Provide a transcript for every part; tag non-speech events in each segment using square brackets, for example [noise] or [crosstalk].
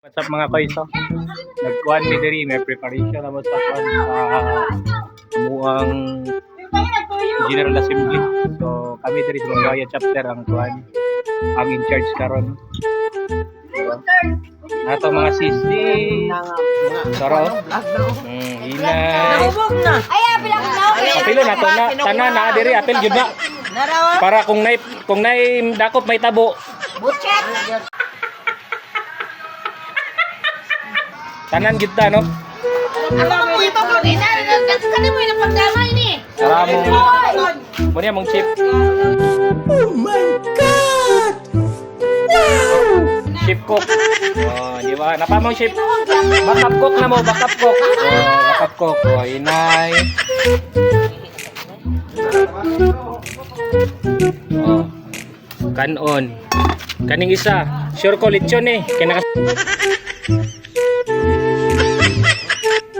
What's up mga koiso? Nagkuhan mi diri may preparation na mo sa kuhan sa muang General Assembly. So kami diri sa Mangaya chapter ang kuhan ang in charge karon. Ato mga sisi. Saro. Hmm, inay. Ay, apil ako na. Apilo na to na tanan na diri apil gyud na para kung nay kung nay dakop may tabo. Butchek. Tanan gyud ta no. Ako mo ito ko din. Kasi mo yung pagdama ini. Para mo niya mong chip. Chip cook. Oh, di ba? Napamong chip. Backup cook na mo, backup cook. Oh, backup cook. Oh, inay. Oh. Kanon. Kaning isa. Sure ko lechon eh. Kaya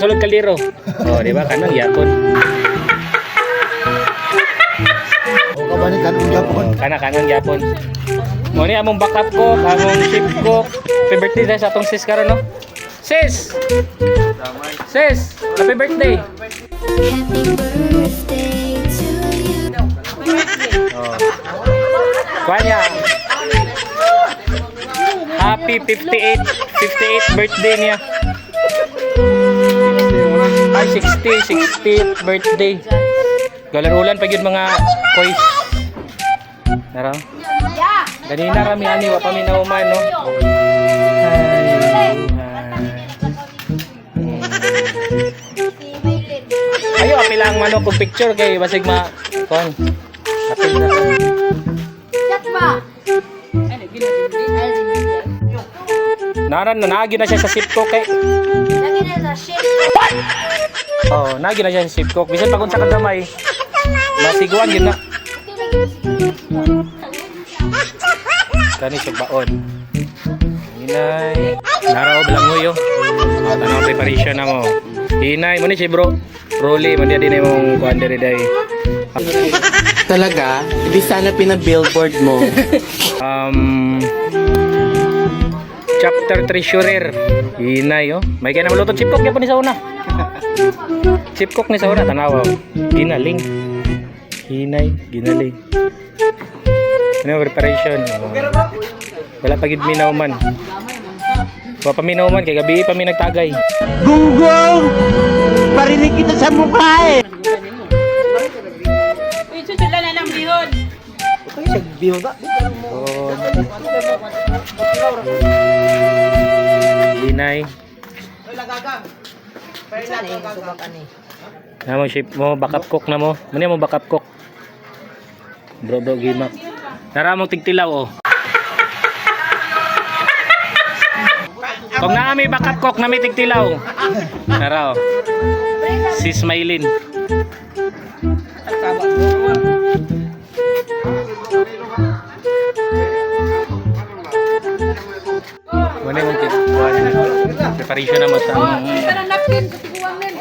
Sulod kaliro. Oh, di ba? Kanang yapon. O kabalikan ang Japon. Kana kanang yapon. Mo ni among backup ko, among ship ko. Happy birthday dahil sa atong sis karon no. Sis. Sis, happy birthday. Happy birthday to you. Oh. Kuanya. Happy 58 58 birthday niya. Ay 60 60 birthday. Galar-ulan pa gyud mga kois. Nara. Ya. Ganina rami ani wa pa mi nauman no. Ay, ay. Ayo apil ang manok kung picture kay basig ma kon. Apil na. Chat ba? Naran na naagi na siya sa sipco kay. Lagi na sa shit. Oh, naagi na siya sa sipco. Bisan pag unsa ka gamay. Masiguan yun na. Kani sa baon. Inay. Naraw belangoy yo. Oh, tanong preparation na mo. Inay mo ni si bro. Rolly, man din imong kuan diri day. Talaga? Hindi sana pina-billboard mo. [laughs] Um Chapter Treasurer. Inay oh. May kaya na maluto [laughs] chip cook ni sa una. chip cook ni sa una tanawa. Ginaling. Hinay, ginaling. Ano preparation? Oh. Wala pa gid minauman. Wa pa minauman kay gabi pa mi nagtagay. Gunggong! Parinig kita sa mukha eh! Uy, susula na lang bihon. Oh. Hinay. Na mo ship mo backup cook na mo. Muna mo backup cook. Bro bro gimak. Tara mo tigtilaw oh. Kung naa may backup cook na may tigtilaw. Tara oh. Si Smilin. Muna Preparation na napkin, katiguan din.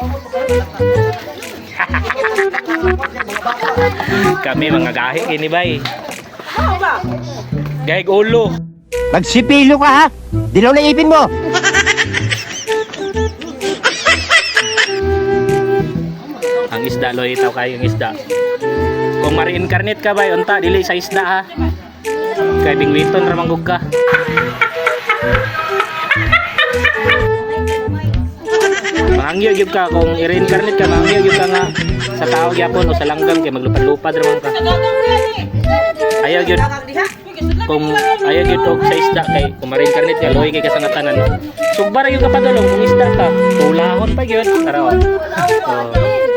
Kami mga gahi ini bay. Gahig ulo. Magsipilo ka ha! Dilaw na ipin mo! Ang isda loy itaw kayo ang isda. Kung ma-reincarnate ka bay unta dili sa isda ha. Kay bingwiton ra manggug ka. Mangyo gyud ka kung i-reincarnate ka mangyo gyud ka nga sa tao gyapon o sa langgam kay maglupad-lupad ra man ka. Ayaw gyud kung ayaw gyud og sa isda kay kung ma-reincarnate ka loy kay kasangatanan no. Sugba ra gyud ka padulong kung isda ka. Tulahon pa gyud. Tara. Oh.